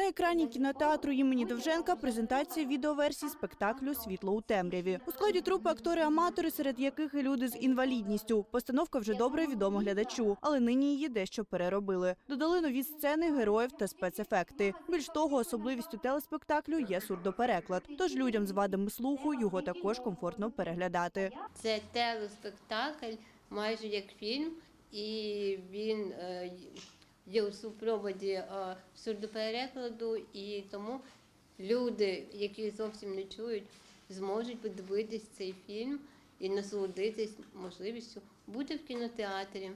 На екрані кінотеатру імені Довженка презентація відеоверсії спектаклю Світло у темряві. У складі трупи актори-аматори, серед яких і люди з інвалідністю. Постановка вже добре відома глядачу, але нині її дещо переробили. Додали нові сцени, героїв та спецефекти. Більш того, особливістю телеспектаклю є сурдопереклад. Тож людям з вадами слуху його також комфортно переглядати. Це телеспектакль, майже як фільм, і він е, є у супроводі е, сурдоперекладу, і тому люди, які зовсім не чують, зможуть подивитись цей фільм і насолодитись можливістю бути в кінотеатрі.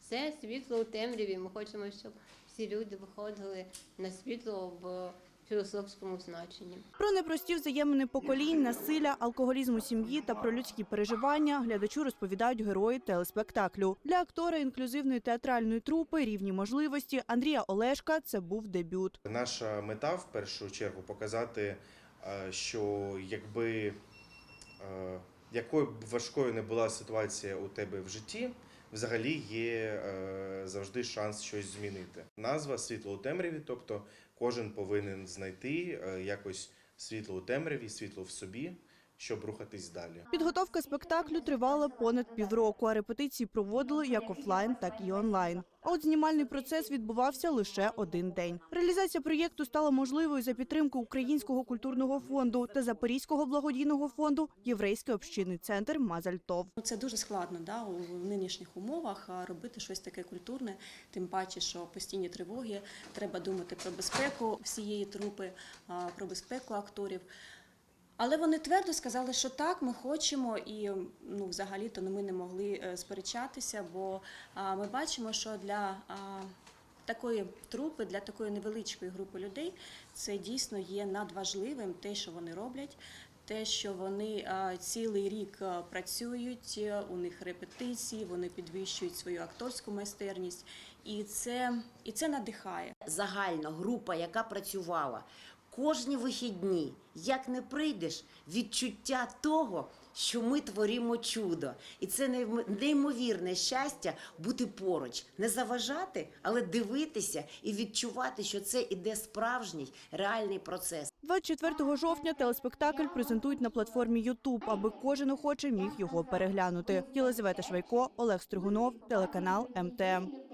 Це світло у темряві. Ми хочемо, щоб всі люди виходили на світло в філософському значенні. Про непрості взаємини поколінь, насилля, алкоголізм у сім'ї та про людські переживання глядачу розповідають герої телеспектаклю. Для актора інклюзивної театральної трупи рівні можливості Андрія Олешка це був дебют. Наша мета в першу чергу показати, е, що якби е, якою б важкою не була ситуація у тебе в житті, взагалі є е, завжди шанс щось змінити. Назва світло у темряві, тобто кожен повинен знайти е, якось світло у темряві, світло в собі, щоб рухатись далі. Підготовка спектаклю тривала понад півроку, а репетиції проводили як офлайн, так і онлайн. А от знімальний процес відбувався лише один день. Реалізація проєкту стала можливою за підтримки Українського культурного фонду та Запорізького благодійного фонду Єврейський общинний центр Мазальтов. Ну, Це дуже складно да, у нинішніх умовах робити щось таке культурне, тим паче, що постійні тривоги, треба думати про безпеку всієї трупи, про безпеку акторів. Але вони твердо сказали, що так, ми хочемо, і ну, взагалі-то ми не могли е, сперечатися, бо ми бачимо, що для такої трупи, для такої невеличкої групи людей, це дійсно є надважливим те, що вони роблять. Те, що вони цілий рік е, працюють, е, у них репетиції, вони підвищують свою акторську майстерність, і це, і це надихає. загальна група, яка працювала кожні вихідні, як не прийдеш, відчуття того, що ми творимо чудо. І це неймовірне щастя бути поруч, не заважати, але дивитися і відчувати, що це іде справжній реальний процес. 24 жовтня телеспектакль презентують на платформі YouTube, аби кожен охоче міг його переглянути. Єлизавета Швайко, Олег Стригунов, телеканал МТМ.